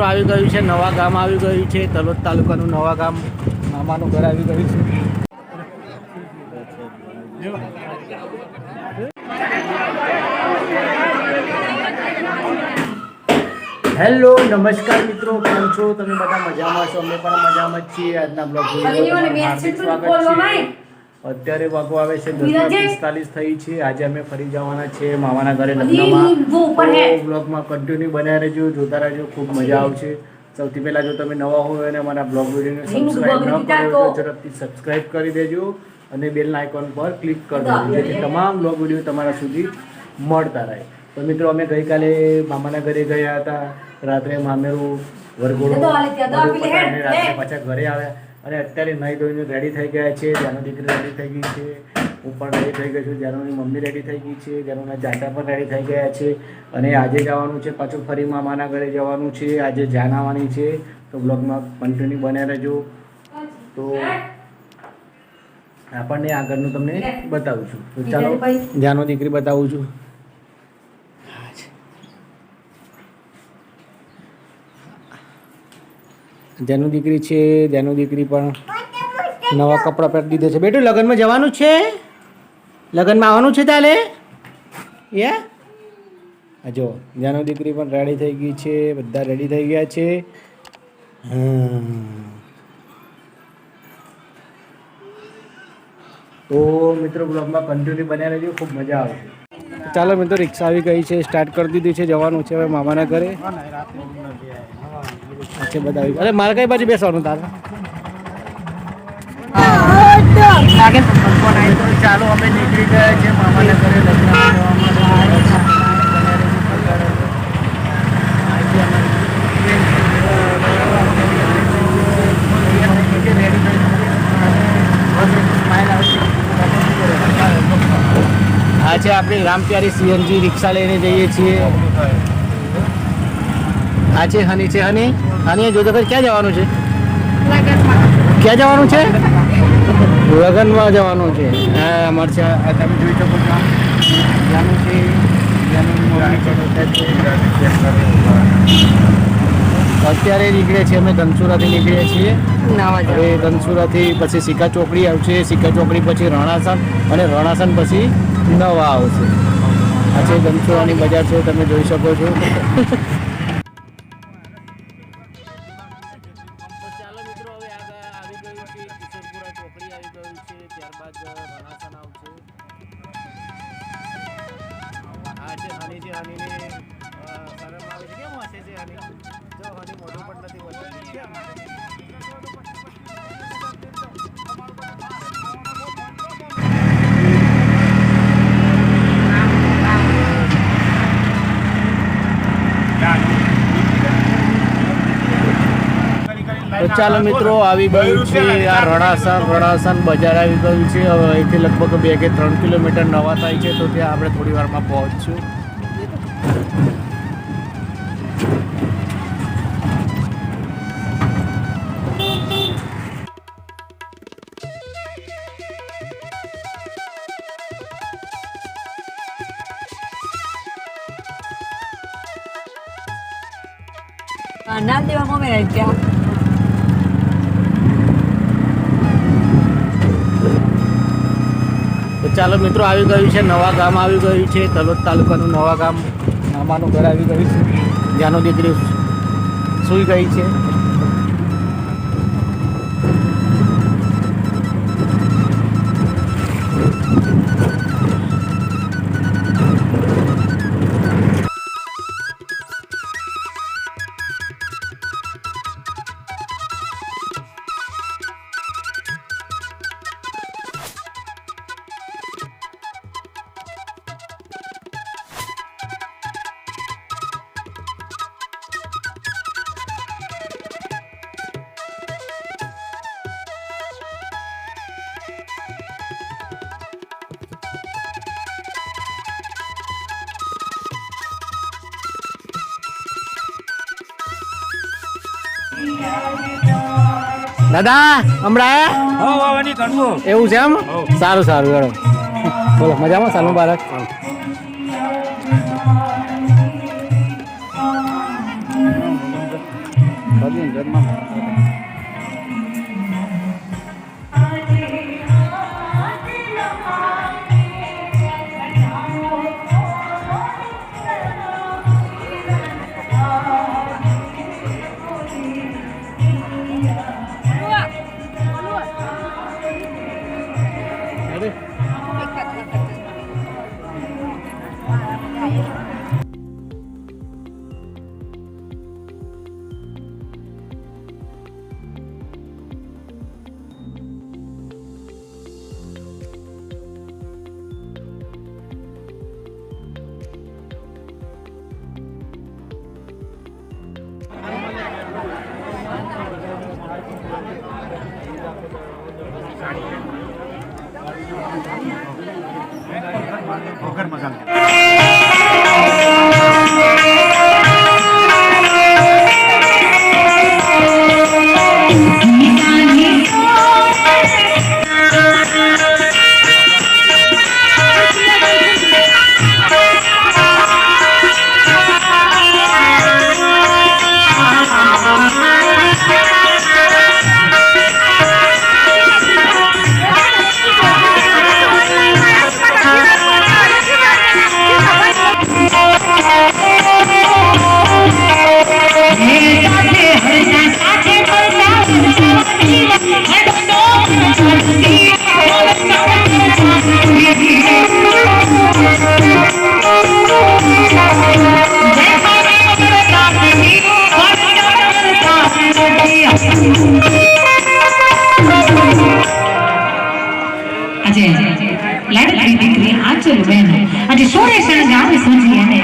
મિત્રો આવી ગયું છે, નવા ગામ આવી ગયું છે, તલોદ તાલુકાનું નવા ગામ મામાનું ઘર આવી ગયું છે. હેલો, નમસ્કાર મિત્રો, કેમ છો? તમે બધા મજામાં છો? અમે પણ મજામાં જ છીએ. આજના બ્લોગ સ્વાગત છે અત્યારે વાગો આવે છે દસ પિસ્તાલીસ થઈ છે. આજે અમે ફરી જવાના છે મામાના ઘરે લગ્નમાં. બ્લોગમાં કન્ટિન્યુ બન્યા રહેજો જોતા રહેજો ખૂબ મજા આવશે. સૌથી પહેલા જો તમે નવા હોય અને અમારા બ્લોગ વિડીયોને સબસ્ક્રાઇબ ન કર્યો તો ઝડપથી સબસ્ક્રાઇબ કરી દેજો અને બેલના આઇકોન પર ક્લિક કરી દેજો જેથી તમામ બ્લોગ વીડિયો તમારા સુધી મળતા રહે. તો મિત્રો અમે ગઈકાલે મામાના ઘરે ગયા હતા. રાત્રે મામેરું વરઘોડો રાત્રે પાછા ઘરે આવ્યા. અને અત્યારે નાઈ ધોઈને રેડી થઈ ગયા છે જેનો દીકરી રેડી થઈ ગઈ છે હું પણ રેડી થઈ ગયો છું જેનોની મમ્મી રેડી થઈ ગઈ છે જેનોના જાતા પણ રેડી થઈ ગયા છે અને આજે જવાનું છે પાછું ફરી મામાના ઘરે જવાનું છે આજે જાન આવવાની છે તો બ્લોગમાં કન્ટિન્યુ બન્યા રહેજો. તો આપણને આગળનું તમને બતાવું છું. તો ચાલો જાનો દીકરી બતાવું છું. જેનું દીકરી છે જેનું દીકરી પણ નવા કપડાં પહેરી દીધા છે. બેટું, લગ્નમાં જવાનું છે? લગ્નમાં આવવાનું છે તાલે? યા? જો જેનું દીકરી પણ રેડી થઈ ગઈ છે, બધા રેડી થઈ ગયા છે. તો મિત્રો બ્લોગમાં કન્ટિન્યુ બન્યા રહેજો, ખૂબ મજા આવશે. ચાલો મિત્રો, રિક્ષા આવી ગઈ છે સ્ટાર્ટ કરી દીધી છે, જવાનું છે હવે મામાના ઘરે. અરે, મારે કઈ બાજુ બેસવાનું તારે? ચાલો, અમે નીકળી ગયા છે મામાના ઘરે લગ્નમાં જવા આ છે આપણી રામપ્યારી સીએનજી રિક્ષા લઈને જઈએ છીએ. આ છે હની છે હની. હની જો તો ક્યાં જવાનું છે? ક્યાં જવાનું છે? લગનમાં જવાનું છે. હા અમારે છે તમે જોઈ શકો છો. જાનું છે. અત્યારે નીકળે છે અમે ધનસુરાથી નીકળીએ છીએ. હવે ધનસુરાથી પછી સિક્કા ચોકડી આવશે. સિક્કા ચોકડી પછી રણાસન અને રણાસન પછી નવા આવશે. આજે ધનસુરાની બજાર છે તમે જોઈ શકો છો. રણાસન આવશે. આ છે જે છે ચાલો મિત્રો આવી ગયું છે આ રણાસણ રણાસણ બજાર આવી ગયું છે. હવે અહીંથી લગભગ બે કે ત્રણ કિલોમીટર નવા થાય છે તો ત્યાં આપણે થોડી વારમાં પહોંચશું. નામ દેવા મમ્મી ત્યાં તો ચાલો મિત્રો, આવી ગયું છે, નવા ગામ આવી ગયું છે, તલોદ તાલુકાનું નવા ગામ મામાનું ઘર આવી ગયું છે. જ્યાંનો દીકરી સૂઈ ગઈ છે. દાદા હમણાં એવું છે એમ? સારું સારું હેડો. બોલો મજામાં? સાલ મુબારક. આજે લાડકડી દીકરી આંચલ બેન આજે સોળે શણગાર સજી અને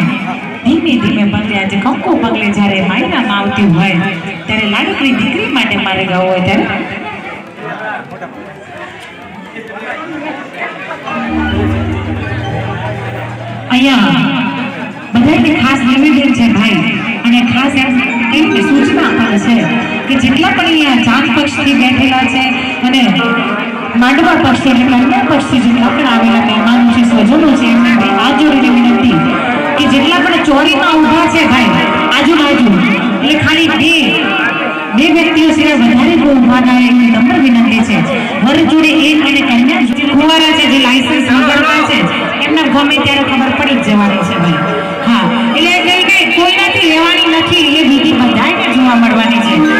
ધીમે ધીમે પગલે આજે કંકો પગલે જ્યારે માયનામાં આવતી હોય, ત્યારે લાડકડી દીકરી માટે મારે ગાવું હોય ત્યારે? અહીંયા બધાને ખાસ નિવેદન છે ભાઈ. અને ખાસ એમ એવી સૂચના પણ છે કે જેટલા પણ અહીંયા જાત પક્ષથી બેઠેલા છે અને માંડવા પક્ષથી એટલે કન્યા પક્ષથી જેટલા પણ આવેલા મહેમાનો છે, સ્વજનો છે, એમને મેં હાથ જોડીને વિનંતી કે જેટલા પણ ચોરીમાં ઊભા છે ભાઈ, આજુબાજુ, એટલે ખાલી બે બે વ્યક્તિઓ સિવાય વધારે કોઈ ઊભા ના રહે નંબર વિનંતી છે. વર જોડે એક અને કન્યા કુંવારા છે, જે લાયસન્સ વગરના છે, એમને ગમે ત્યારે ખબર પડી જ જવાની છે ભાઈ. હા, એટલે એટલે કોઈનાથી લેવાની નથી, એ વિધિ બધાને જોવા મળવાની છે.